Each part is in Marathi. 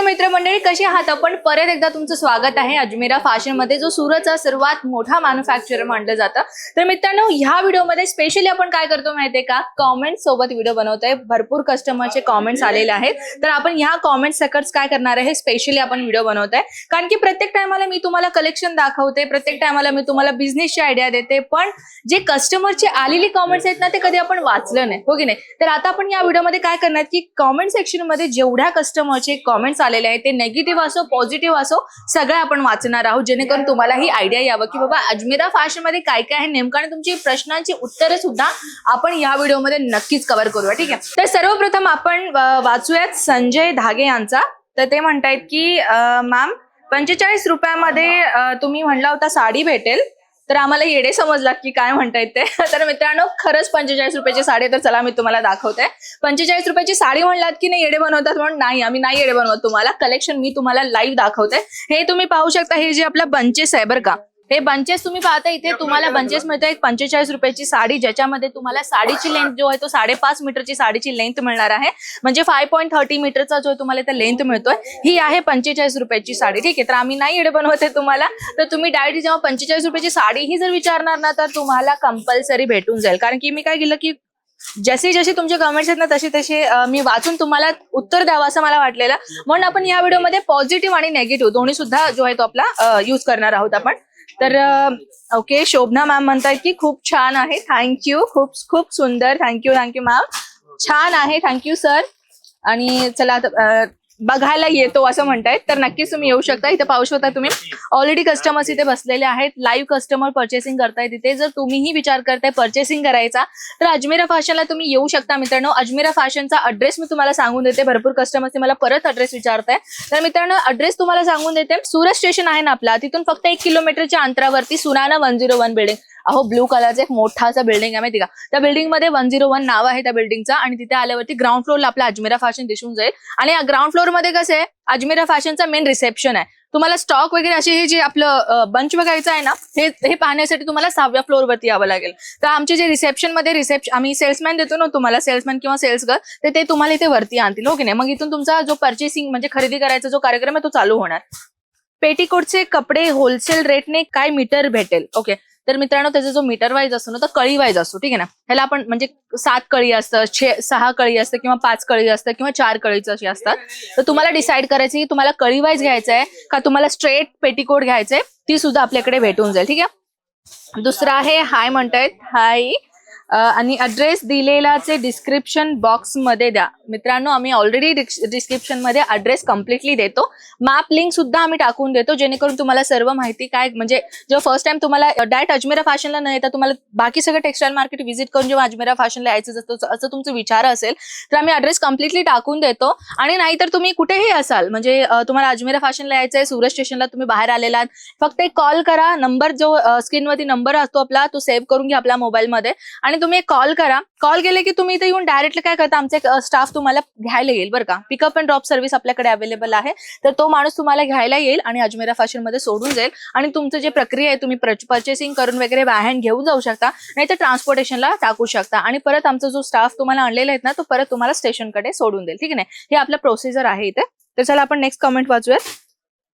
मंडळी कशी आहात आपण? परत एकदा तुमचं स्वागत आहे अजमेरा फॅशनमध्ये जो सुरतचा सर्वात मोठा मॅन्युफॅक्चरर मानलं जातं. तर मित्रांनो ह्या व्हिडिओमध्ये स्पेशली आपण काय करतो माहितीये का? कॉमेंट सोबत व्हिडिओ बनवतोय. भरपूर कस्टमरचे कॉमेंट्स आलेले आहेत. तर आपण ह्या कॉमेंट सकट्स काय करणार आहे? स्पेशली आपण व्हिडिओ बनवतोय. कारण की प्रत्येक टायमाला मी तुम्हाला कलेक्शन दाखवते प्रत्येक टायमाला मी तुम्हाला बिझनेसची आयडिया देते. पण जे कस्टमरची आलेली कॉमेंट्स आहेत ना ते कधी आपण वाचलं नाही. हो की नाही? तर आता आपण या व्हिडिओमध्ये काय करणार की कॉमेंट सेक्शनमध्ये जेवढ्या कस्टमरचे कॉमेंट्स आलेले आहे. ते नेगेटिव्ह असो पॉझिटिव्ह असो सगळं आपण वाचणार आहोत. जेणेकरून तुम्हाला ही आयडिया यावं की बाबा अजमेरा फॅशनमध्ये काय काय आहे नेमकं आणि तुमची प्रश्नांची उत्तरे सुद्धा आपण या व्हिडिओमध्ये नक्कीच कव्हर करूया. ठीक आहे? तर सर्वप्रथम आपण वाचूयात संजय धागे यांचा. तर ते म्हणतायत की मॅम पंचेचाळीस रुपयामध्ये तुम्ही म्हणला होता साडी भेटेल. तर आम्हाला येडे समजला की काय म्हणतायत ते तर मित्रांनो खरंच पंचेचाळीस रुपयाची साडी तर चला मी तुम्हाला दाखवते. पंचेचाळीस रुपयाची साडी म्हणलात की नाही येडे बनवतात म्हणून? नाही आम्ही नाही येडे बनवत तुम्हाला. कलेक्शन मी तुम्हाला लाईव्ह दाखवते. हे तुम्ही पाहू शकता हे जे आपला बंचेस आहे बरं का. हे बंचेस तुम्ही पाहता इथे तुम्हाला बंचेस मिळतं एक पंचेचाळीस रुपयाची साडी ज्याच्यामध्ये तुम्हाला साडीची लेंथ जो आहे तो साडेपाच मीटरची साडीची लेंथ मिळणार आहे. म्हणजे फाय पॉईंट थर्टी मीटरचा जो तुम्हाला इथे लेंथ मिळतोय ही आहे पंचेचाळीस रुपयाची साडी. ठीक आहे तर आम्ही नाही येडे बनवते तुम्हाला. तर तुम्ही डायरेक्ट जेव्हा पंचेचाळीस रुपयाची साडी ही जर विचारणार ना तर तुम्हाला कंपल्सरी भेटून जाईल. कारण की मी काय केलं की जसे जसे तुमचे कमेंट्स आहेत ना तसे तसे मी वाचून तुम्हाला उत्तर द्यावं असं मला वाटलेलं. म्हणून आपण या व्हिडिओमध्ये पॉझिटिव्ह आणि नेगेटिव्ह दोन्ही सुद्धा जो आहे तो आपला युज करणार आहोत आपण. तर ओके शोभना मॅम म्हणतात की खूप छान आहे. थँक्यू खूप खूप सुंदर. थँक्यू थँक्यू मॅम छान आहे. थँक्यू सर आणि चला आता, बघायला येतो असं म्हणतायत. तर नक्कीच तुम्ही येऊ शकता. इथे पाहू शकता तुम्ही. ऑलरेडी कस्टमर्स इथे बसलेले आहेत. लाईव्ह कस्टमर परचेसिंग करतायत इथे. जर तुम्हीही विचार करताय परचेसिंग करायचा तर अजमेरा फॅशनला तुम्ही येऊ शकता मित्रांनो. अजमेरा फॅशनचा अड्रेस मी तुम्हाला सांगून देते. भरपूर कस्टमर्स मला परत अड्रेस विचारताय तर मित्रांनो अड्रेस तुम्हाला सांगून देते. सुरत स्टेशन आहे ना आपला. तिथून फक्त एक किलोमीटरच्या अंतरावरती Surana one zero one building अहो ब्लू कलरचा एक मोठा असा बिल्डिंग आहे माहिती का? त्या बिल्डिंगमध्ये वन झिरो वन नाव आहे त्या बिल्डिंगचं आणि तिथे आल्यावरती ग्राउंड फ्लोरला आपला अजमेरा फॅशन दिसून जाईल. आणि ग्राउंड फ्लोरमध्ये कसं आहे अजमेरा फॅशनचा मेन रिसेप्शन आहे. तुम्हाला स्टॉक वगैरे असे हे जे आपलं बंच बघायचं आहे ना हे हे पाहण्यासाठी तुम्हाला सहाव्या फ्लोअरवरती यावं लागेल. तर आमचे जे रिसेप्शनमध्ये रिसेप्शन आम्ही सेल्समॅन देतो ना तुम्हाला सेल्समॅन किंवा सेल्स गर्ल तर ते तुम्हाला इथे वरती आणतील हो की नाही? मग इथून तुमचा जो परचेसिंग म्हणजे खरेदी करायचा जो कार्यक्रम आहे तो चालू होणार. पेटीकोटचे कपडे होलसेल रेटने काय मीटर भेटेल ओके तर मित्रांनो त्याचा जो मीटर वाईज असतो ना तो कळी वाईज असतो ठीक आहे ना? ह्याला आपण म्हणजे सात कळी असतं छे सहा कळी असतं किंवा पाच कळी असतं किंवा चार कळीचं अशी असतात तर तुम्हाला डिसाईड करायचं की तुम्हाला कळी वाईज घ्यायचं आहे का तुम्हाला स्ट्रेट पेटीकोट घ्यायचंय ती सुद्धा आपल्याकडे भेटून जाईल ठीक आहे? दुसरं आहे हाय म्हणतायत हाय आणि अड्रेस दिलेलाचे डिस्क्रिप्शन बॉक्समध्ये द्या. मित्रांनो आम्ही ऑलरेडी डिस्क्रिप्शनमध्ये अड्रेस कम्प्लिटली देतो. मॅप लिंक सुद्धा आम्ही टाकून देतो जेणेकरून तुम्हाला सर्व माहिती काय म्हणजे जेव्हा फर्स्ट टाइम तुम्हाला डायरेक्ट अजमेरा फॅशनला नाही तर तुम्हाला बाकी सगळं टेक्सटाईल मार्केट व्हिजिट करून जेव्हा अजमेरा फॅशनला यायचं असतं असं तुमचं विचार असेल तर आम्ही अड्रेस कम्प्लिटली टाकून देतो. आणि नाहीतर तुम्ही कुठेही असाल म्हणजे तुम्हाला अजमेरा फॅशनला यायचं आहे सुरत स्टेशनला तुम्ही बाहेर आलेला आहात फक्त एक कॉल करा नंबर जो स्क्रीनवरती नंबर असतो आपला तो सेव्ह करून घ्या आपल्या मोबाईलमध्ये आणि तुम्ही एक कॉल करा. कॉल केले की तुम्ही इथे येऊन डायरेक्टली काय करता? आमचे स्टाफ तुम्हाला घ्यायला येईल बरं का. पिकअप अँड ड्रॉप सर्व्हिस आपल्याकडे अवेलेबल आहे. तर तो माणूस तुम्हाला घ्यायला येईल आणि अजमेरा फॅशनमध्ये सोडून जाईल आणि तुमचं जे प्रक्रिया आहे तुम्ही परचेसिंग करून वगैरे बाहेर घेऊन जाऊ शकता. नाही तर ट्रान्सपोर्टेशनला टाकू शकता. आणि परत आमचा जो स्टाफ तुम्हाला आणलेला आहे ना तो परत तुम्हाला स्टेशनकडे सोडून देईल. ठीक आहे ना हे आपलं प्रोसिजर आहे इथे. तर चला आपण नेक्स्ट कमेंट वाचूयात.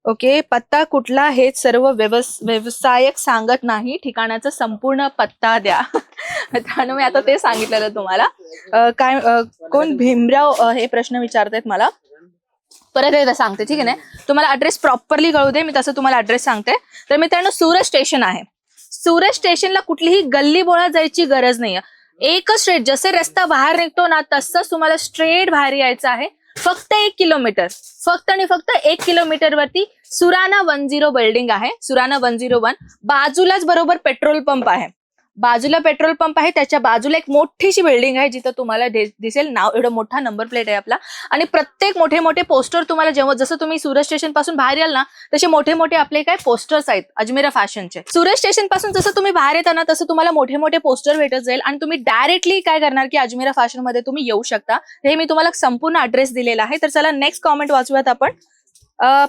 ओके? पत्ता कुठला हे सर्व व्यवस व्यवसायक सांगत नाही. ठिकाणाचा संपूर्ण पत्ता द्या. त्यामुळे मी आता ते सांगितलेलं तुम्हाला. काय कोण भीमराव हे प्रश्न विचारतायत मला. परत एकदा सांगते ठीक आहे ना? तुम्हाला ऍड्रेस प्रॉपरली कळू दे मी तसं तुम्हाला ऍड्रेस सांगते. तर मित्रांनो सुरत स्टेशन आहे. सुरत स्टेशनला कुठलीही गल्ली बोळा जायची गरज नाहीये. एकच स्ट्रेट जसे रस्ता बाहेर निघतो ना तसंच तुम्हाला स्ट्रेट बाहेर यायचं आहे. फक्त एक किलोमीटर फक्त आणि फक्त एक किलोमीटर वरती सुराना वन झिरो बिल्डिंग आहे. सुराना वन झिरो वन बाजूलाच बरोबर पेट्रोल पंप आहे. बाजूला पेट्रोल पंप आहे त्याच्या बाजूला एक मोठीशी बिल्डिंग आहे जिथं तुम्हाला दिसेल नाव एवढं मोठा नंबर प्लेट आहे आपला. आणि प्रत्येक मोठे मोठे पोस्टर तुम्हाला जेव्हा जसं तुम्ही सुरत स्टेशनपासून बाहेर याल ना तसे मोठे मोठे आपले काय पोस्टर्स आहेत अजमेरा फॅशनचे सुरत स्टेशनपासून जसं तुम्ही बाहेर येता ना तसं तुम्हाला मोठे मोठे पोस्टर भेटत जाईल आणि तुम्ही डायरेक्टली काय करणार की अजमेरा फॅशनमध्ये तुम्ही येऊ शकता. हे मी तुम्हाला संपूर्ण ऍड्रेस दिलेला आहे. तर चला नेक्स्ट कॉमेंट वाचूयात आपण.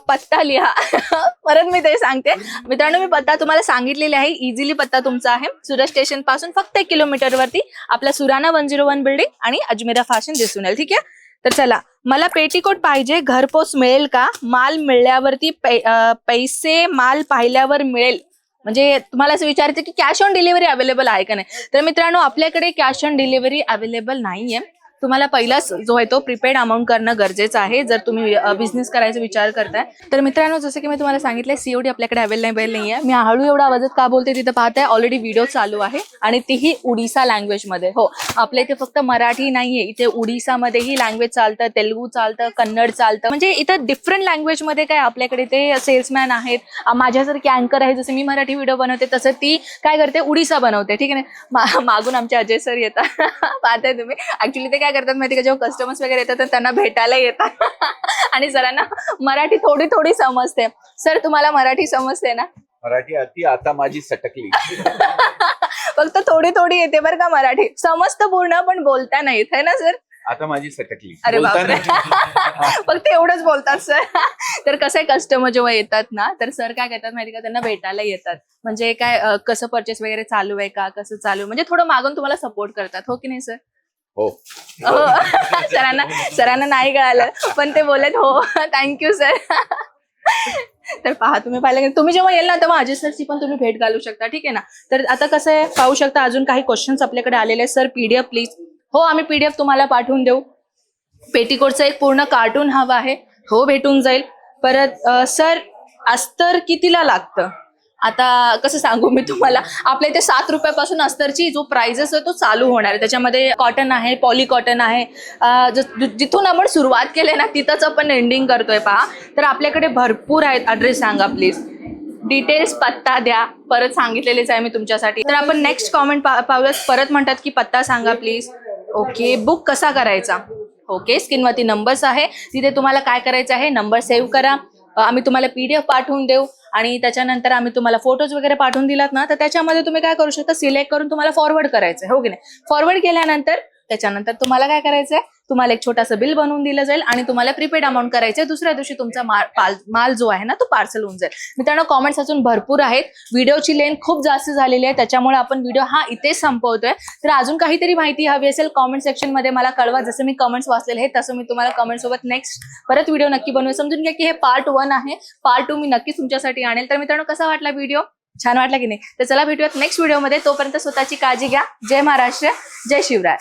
पत्ता लिहा. परत मी ते सांगते. मित्रांनो मी पत्ता तुम्हाला सांगितलेले आहे. इझिली पत्ता तुमचा आहे. सुरत स्टेशनपासून फक्त एक किलोमीटर वरती आपला Surana one zero one building आणि अजमेरा फॅशन दिसून येईल. ठीक आहे? तर चला. मला पेटीकोट पाहिजे. घरपोच मिळेल का? माल मिळल्यावरती पै- पैसे माल पाहिल्यावर मिळेल. म्हणजे तुम्हाला असं विचारायचं की कॅश ऑन डिलिव्हरी अवेलेबल आहे का नाही? तर मित्रांनो आपल्याकडे कॅश ऑन डिलिव्हरी अवेलेबल नाहीये. तुम्हाला पहिलाच जो आहे तो प्रीपेड अमाऊंट करणं गरजेचं आहे. जर तुम्ही बिझनेस करायचा विचार करताय तर मित्रांनो जसं की मी तुम्हाला सांगितलं सीओडी आपल्याकडे अवेलेबल नाही आहे मी हळू एवढा आवाजात का बोलते तिथं पाहताय ऑलरेडी व्हिडिओ चालू आहे आणि तीही उडिसा लँग्वेजमध्ये हो आपल्या इथे फक्त मराठी नाहीये. इथे उडीसामध्येही लँग्वेज चालतं तेलुगू चालतं कन्नड चालतं. म्हणजे इथं डिफरंट लँग्वेजमध्ये काय आपल्याकडे ते सेल्समॅन आहेत. माझ्यासारखी अँकर आहे जसं मी मराठी व्हिडिओ बनवते तसं ती काय करते? उडिसा बनवते. ठीक आहे ना? मागून आमचे अजय सर येतात. पाहताय तुम्ही. ऍक्च्युली ते काय करतात माहिती का? जेव्हा कस्टमर्स वगैरे येतात तर त्यांना भेटायला येतात. आणि सरांना मराठी थोडी थोडी समजते. सर तुम्हाला मराठी समजते ना? मराठी अति आता माझी सटकली. फक्त थोडी थोडी येते बरं का मराठी. समजतं पूर्ण पण बोलता नाही येत है ना सर? आता माझी सटकली. अरे बापरे. फक्त एवढंच बोलतात सर. तर कसं आहे कस्टमर जेव्हा येतात ना तर सर काय करतात माहिती का? त्यांना भेटायला येतात. म्हणजे काय कसं परचेस वगैरे चालू आहे का? कसं चालू आहे? म्हणजे थोडं मागून तुम्हाला सपोर्ट करतात. हो की नाही सर? हो. हो. सरांना सरांना नाही कळालं पण ते बोलत हो थँक्यू सर तर पहा तुम्ही पाहिलं तुम्ही जेव्हा येईल ना तेव्हा अजय सरची पण तुम्ही भेट घालू शकता ठीक आहे ना? तर आता कसं आहे पाहू शकता अजून काही क्वेश्चन्स आपल्याकडे आलेले आहेत. सर पीडीएफ प्लीज हो आम्ही पीडीएफ तुम्हाला पाठवून देऊ. पेटीकोटचं एक पूर्ण कार्टून हवं आहे. हो भेटून जाईल. परत सर अस्तर कितीला लागतं? आता कसं सांगू मी तुम्हाला? आपल्या इथे सात रुपयापासून अस्तरची जो प्राइजेस आहे तो चालू होणार आहे. त्याच्यामध्ये कॉटन आहे पॉली कॉटन आहे. जिथून आपण सुरुवात केली ना तिथंच आपण एंडिंग करतोय पहा. तर आपल्याकडे भरपूर आहेत. ॲड्रेस सांगा प्लीज डिटेल्स पत्ता द्या. परत सांगितलेलेच आहे मी तुमच्यासाठी. तर आपण नेक्स्ट कॉमेंट पाहूयात. परत म्हणतात की पत्ता सांगा प्लीज ओके बुक कसा करायचा? ओके स्क्रीनवरती नंबर्स आहे. तिथे तुम्हाला काय करायचं आहे? नंबर सेव्ह करा. आम्ही तुम्हाला पीडीएफ पाठवून देऊ. आणि त्याच्यानंतर आम्ही तुम्हाला फोटोज वगैरे पाठवून दिलात ना तर त्याच्यामध्ये तुम्ही काय करू शकता सिलेक्ट करून तुम्हाला फॉरवर्ड करायचं आहे हो की नाही? फॉरवर्ड केल्यानंतर त्याच्यानंतर तुम्हाला काय करायचंय? तुम्हाला एक छोटासा बिल बनवून दिलं जाईल आणि तुम्हाला प्रीपेड अमाऊंट करायचंय. दुसऱ्या दिवशी तुमचा माल माल जो आहे ना तो पार्सल होऊन जाईल. मित्रांनो कॉमेंट्स अजून भरपूर आहेत. व्हिडिओची लेंथ खूप जास्त झालेली आहे. त्याच्यामुळे आपण व्हिडिओ हा इथेच संपवतोय. तर अजून काहीतरी माहिती हवी असेल कॉमेंट सेक्शनमध्ये मला कळवा. जसं मी कमेंट्स वाचलेले आहे तसं मी तुम्हाला कमेंट सोबत नेक्स्ट परत व्हिडिओ नक्की बनवू. समजून घ्या की हे पार्ट वन आहे. पार्ट टू मी नक्कीच तुमच्यासाठी आणेल. तर मित्रांनो कसा वाटला व्हिडिओ छान वाटला की नाही? तर चला भेटूयात नेक्स्ट व्हिडिओमध्ये तोपर्यंत स्वतःची काळजी घ्या. जय महाराष्ट्र. जय शिवराय.